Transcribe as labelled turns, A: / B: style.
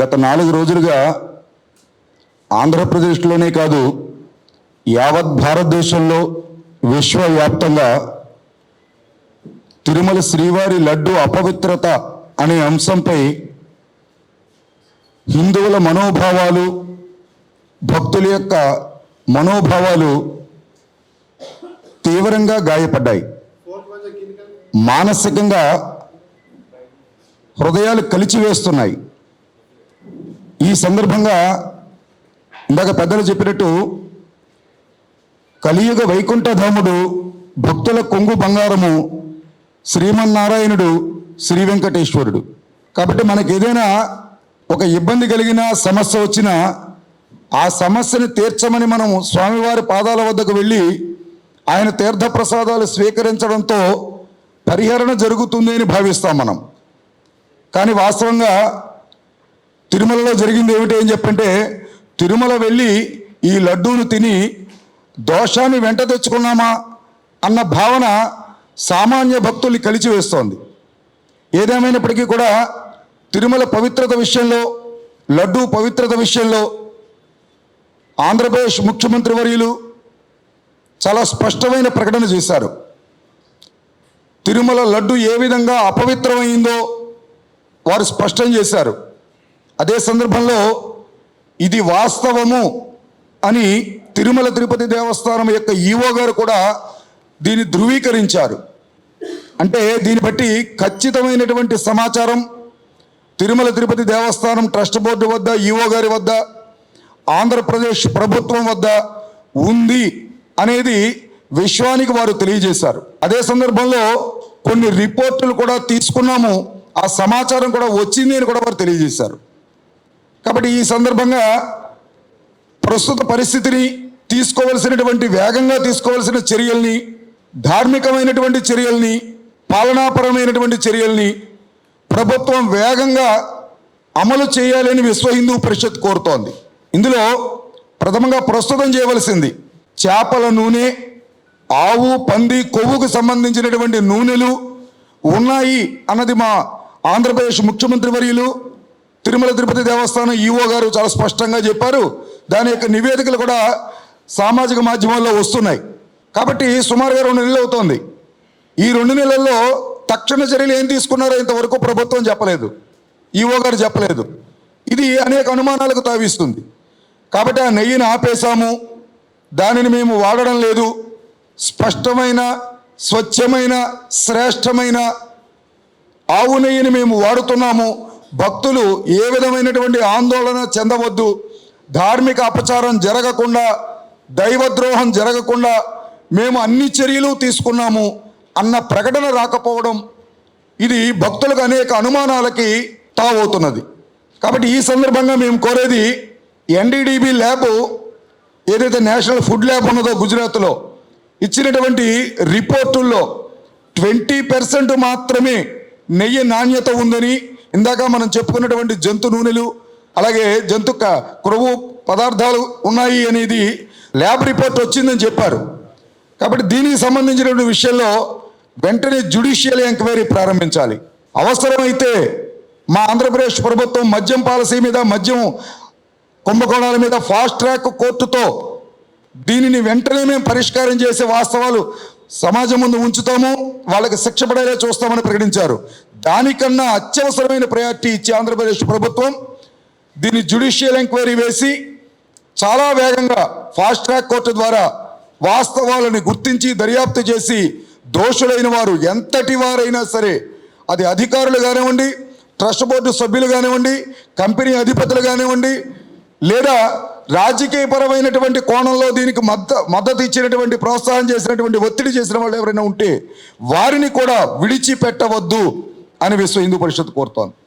A: గత నాలుగు రోజులుగా ఆంధ్రప్రదేశ్లోనే కాదు యావత్ భారతదేశంలో విశ్వవ్యాప్తంగా తిరుమల శ్రీవారి లడ్డు అపవిత్రత అనే అంశంపై హిందువుల మనోభావాలు భక్తుల యొక్క మనోభావాలు తీవ్రంగా గాయపడ్డాయి. మానసికంగా హృదయాలు కలిచివేస్తున్నాయి. ఈ సందర్భంగా ఇందాక పెద్దలు చెప్పినట్టు కలియుగ వైకుంఠధాముడు భక్తుల కొంగు బంగారము శ్రీమన్నారాయణుడు శ్రీ వెంకటేశ్వరుడు. కాబట్టి మనకి ఏదైనా ఒక ఇబ్బంది కలిగిన సమస్య వచ్చినా ఆ సమస్యని తీర్చమని మనం స్వామివారి పాదాల వద్దకు వెళ్ళి ఆయన తీర్థప్రసాదాలు స్వీకరించడంతో పరిహరణ జరుగుతుంది అని భావిస్తాం మనం. కానీ వాస్తవంగా తిరుమలలో జరిగింది ఏమిటి అని చెప్పంటే తిరుమల వెళ్ళి ఈ లడ్డూను తిని దోషాన్ని వెంట తెచ్చుకున్నామా అన్న భావన సామాన్య భక్తుల్ని కలిచివేస్తోంది ఏదేమైనప్పటికీ కూడా తిరుమల పవిత్రత విషయంలో లడ్డూ పవిత్రత విషయంలో ఆంధ్రప్రదేశ్ ముఖ్యమంత్రి వర్యులు చాలా స్పష్టమైన ప్రకటన చేశారు. తిరుమల లడ్డు ఏ విధంగా అపవిత్రమైందో వారు స్పష్టం చేశారు. అదే సందర్భంలో ఇది వాస్తవము అని తిరుమల తిరుపతి దేవస్థానం యొక్క ఈవో గారు కూడా దీన్ని ధృవీకరించారు. అంటే దీన్ని బట్టి ఖచ్చితమైనటువంటి సమాచారం తిరుమల తిరుపతి దేవస్థానం ట్రస్ట్ బోర్డు వద్ద ఈవో గారి వద్ద ఆంధ్రప్రదేశ్ ప్రభుత్వం వద్ద ఉంది అనేది విశ్వానికి వారు తెలియజేశారు. అదే సందర్భంలో కొన్ని రిపోర్టులు కూడా తీసుకున్నాము. ఆ సమాచారం కూడా వచ్చింది అని కూడా వారు తెలియజేశారు. కాబట్టి ఈ సందర్భంగా ప్రస్తుత పరిస్థితిని తీసుకోవలసినటువంటి వేగంగా తీసుకోవలసిన చర్యల్ని ధార్మికమైనటువంటి చర్యల్ని పాలనాపరమైనటువంటి చర్యల్ని ప్రభుత్వం వేగంగా అమలు చేయాలని విశ్వ హిందూ పరిషత్ కోరుతోంది. ఇందులో ప్రథమంగా ప్రస్తుతం చేయవలసింది చేపల నూనె ఆవు పంది కొవ్వుకు సంబంధించినటువంటి నూనెలు ఉన్నాయి అన్నది మా ఆంధ్రప్రదేశ్ ముఖ్యమంత్రి వర్యులు. తిరుమల తిరుపతి దేవస్థానం ఈఓ గారు చాలా స్పష్టంగా చెప్పారు. దాని యొక్క నివేదికలు కూడా సామాజిక మాధ్యమాల్లో వస్తున్నాయి. కాబట్టి సుమారుగా రెండు నెలలు అవుతోంది. ఈ రెండు నెలల్లో తక్షణ చర్యలు ఏం తీసుకున్నారో ఇంతవరకు ప్రభుత్వం చెప్పలేదు. ఈఓ గారు చెప్పలేదు. ఇది అనేక అనుమానాలకు తావిస్తుంది. కాబట్టి ఆ నెయ్యిని ఆపేశాము. దానిని మేము వాడడం లేదు. స్పష్టమైన స్వచ్ఛమైన శ్రేష్టమైన ఆవు నెయ్యిని మేము వాడుతున్నాము. భక్తులు ఏ విధమైనటువంటి ఆందోళన చెందవద్దు. ధార్మిక అపచారం జరగకుండా దైవద్రోహం జరగకుండా మేము అన్ని చర్యలు తీసుకున్నాము అన్న ప్రకటన రాకపోవడం ఇది భక్తులకు అనేక అనుమానాలకి తావవుతున్నది. కాబట్టి ఈ సందర్భంగా మేము కోరేది ఎన్డీడీబీ ల్యాబ్ ఏదైతే నేషనల్ ఫుడ్ ల్యాబ్ ఉన్నదో గుజరాత్లో ఇచ్చినటువంటి రిపోర్టుల్లో ట్వంటీ పర్సెంట్ మాత్రమే నెయ్యి నాణ్యత ఉందని ఇందాక మనం చెప్పుకున్నటువంటి జంతు నూనెలు అలాగే జంతు క్రొవ్వు పదార్థాలు ఉన్నాయి అనేది ల్యాబ్ రిపోర్ట్ వచ్చిందని చెప్పారు. కాబట్టి దీనికి సంబంధించినటువంటి విషయంలో వెంటనే జ్యుడిషియల్ ఎంక్వైరీ ప్రారంభించాలి. అవసరమైతే మా ఆంధ్రప్రదేశ్ ప్రభుత్వం మద్యం పాలసీ మీద మద్యం కుంభకోణాల మీద ఫాస్ట్ ట్రాక్ కోర్టుతో దీనిని వెంటనే మేము పరిష్కారం చేసే వాస్తవాలు సమాజం ముందు ఉంచుతాము వాళ్ళకి శిక్ష పడేలా చూస్తామని ప్రకటించారు. దానికన్నా అత్యవసరమైన ప్రయారిటీ ఇచ్చే ఆంధ్రప్రదేశ్ ప్రభుత్వం దీన్ని జ్యుడిషియల్ ఎంక్వైరీ వేసి చాలా వేగంగా ఫాస్ట్ ట్రాక్ కోర్టు ద్వారా వాస్తవాలను గుర్తించి దర్యాప్తు చేసి దోషులైన వారు ఎంతటి వారైనా సరే అది అధికారులు కానివ్వండి ట్రస్ట్ బోర్డు సభ్యులు కానివ్వండి కంపెనీ అధిపతులు కానివ్వండి లేదా రాజకీయపరమైనటువంటి కోణంలో దీనికి మద్ద మద్దతు ఇచ్చినటువంటి ప్రోత్సాహం చేసినటువంటి ఒత్తిడి చేసిన వాళ్ళు ఎవరైనా ఉంటే వారిని కూడా విడిచిపెట్టవద్దు అని విశ్వ హిందూ పరిషత్ కోరుతోంది.